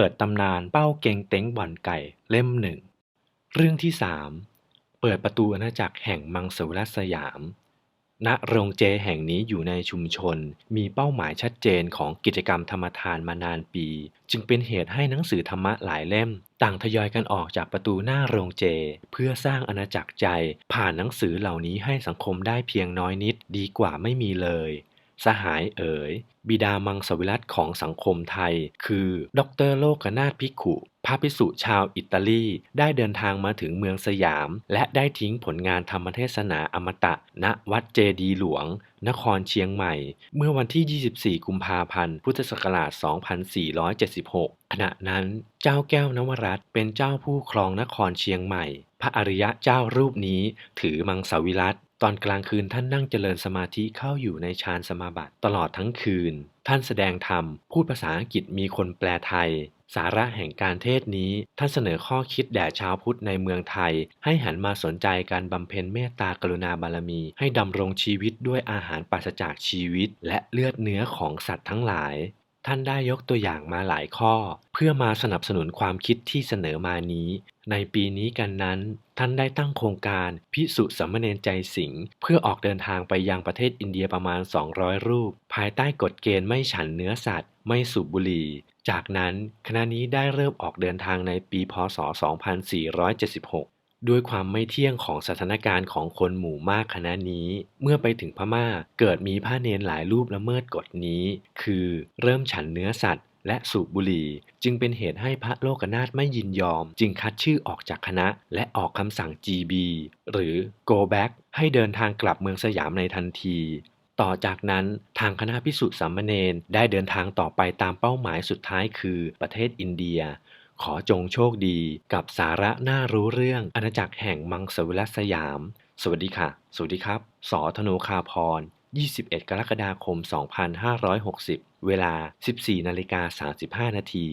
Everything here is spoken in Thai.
เปิดตำนานเป้าเกงเต็งบ่อนไก่เล่มหนึ่ง เรื่องที่สามเปิดประตูอาณาจักรแห่งมังสวิรัตสยาม ณ โรงเจแห่งนี้อยู่ในชุมชน มีเป้าหมายชัดเจนของกิจกรรมธรรมทานมานานปี จึงเป็นเหตุให้หนังสือธรรมะหลายเล่ม ต่างทยอยกันออกจากประตูหน้าโรงเจ เพื่อสร้างอาณาจักรใจ ผ่านหนังสือเหล่านี้ให้สังคมได้เพียงน้อยนิด ดีกว่าไม่มีเลย สหายเอ๋ย บิดามังสวิรัตของสังคมไทย คือดรโลกนาถพิขุพระภิกษุชาวอิตาลีได้เดินทางมาถึงเมืองสยาม และได้ทิ้งผลงานธรรมเทศนาอมตะ ณวัดเจดีหลวง นครเชียงใหม่ เมื่อวันที่ 24 กุมภาพันธ์ พุทธศักราช 2476 ขณะนั้นเจ้าแก้วนวรัตเป็นเจ้าผู้ครองนครเชียงใหม่ พระอริยะเจ้ารูปนี้ถือมังสวิรัต ตอนกลางคืนท่านนั่งเจริญสมาธิเข้าอยู่ในฌานสมาบัติตลอดทั้งคืน ท่านแสดงธรรม พูดภาษาอังกฤษมีคนแปลไทย สาระแห่งการเทศนี้ ท่านเสนอข้อคิดแด่ชาวพุทธในเมืองไทย ให้หันมาสนใจการบำเพ็ญเมตตากรุณาบารมี ให้ดำรงชีวิตด้วยอาหารปราศจากชีวิต และเลือดเนื้อของสัตว์ทั้งหลาย ท่านได้ยกตัวอย่างมาหลายข้อ เพื่อมาสนับสนุนความคิดที่เสนอมานี้ ในปีนี้กันนั้น ท่านได้ตั้งโครงการพิสุสามเณรใจสิงเพื่อออกเดินทางไปยังประเทศอินเดียประมาณ 200 รูป ภายใต้กฎเกณฑ์ไม่ฉันเนื้อสัตว์ ไม่สูบบุหรี่จากนั้นคณะนี้ได้เริ่มออกเดินทางในปีพศ 2476 ด้วยความไม่เที่ยงของสถานการณ์ของคนหมู่มากคณะนี้ เมื่อไปถึงพม่าเกิดมีพระเนนหลายรูปละเมิดกฎนี้ คือเริ่มฉันเนื้อสัตว์ และสูบบุหรี่ จึงเป็นเหตุให้พระโลกนาถไม่ยินยอม จึงคัดชื่อออกจากคณะ และออกคำสั่ง GB หรือ Go Back ให้เดินทางกลับเมืองสยามในทันที ต่อจากนั้นทางคณะพิสุสามเณรได้เดินทางต่อไปตามเป้าหมายสุดท้ายคือประเทศอินเดีย ขอจงโชคดีกับสาระน่ารู้เรื่องอาณาจักรแห่งมังสวิรัตสยาม สวัสดีค่ะ สวัสดีครับ สอธนูคาพร 21 กรกฎาคม 2560 เวลา 14นาฬิกา35นาที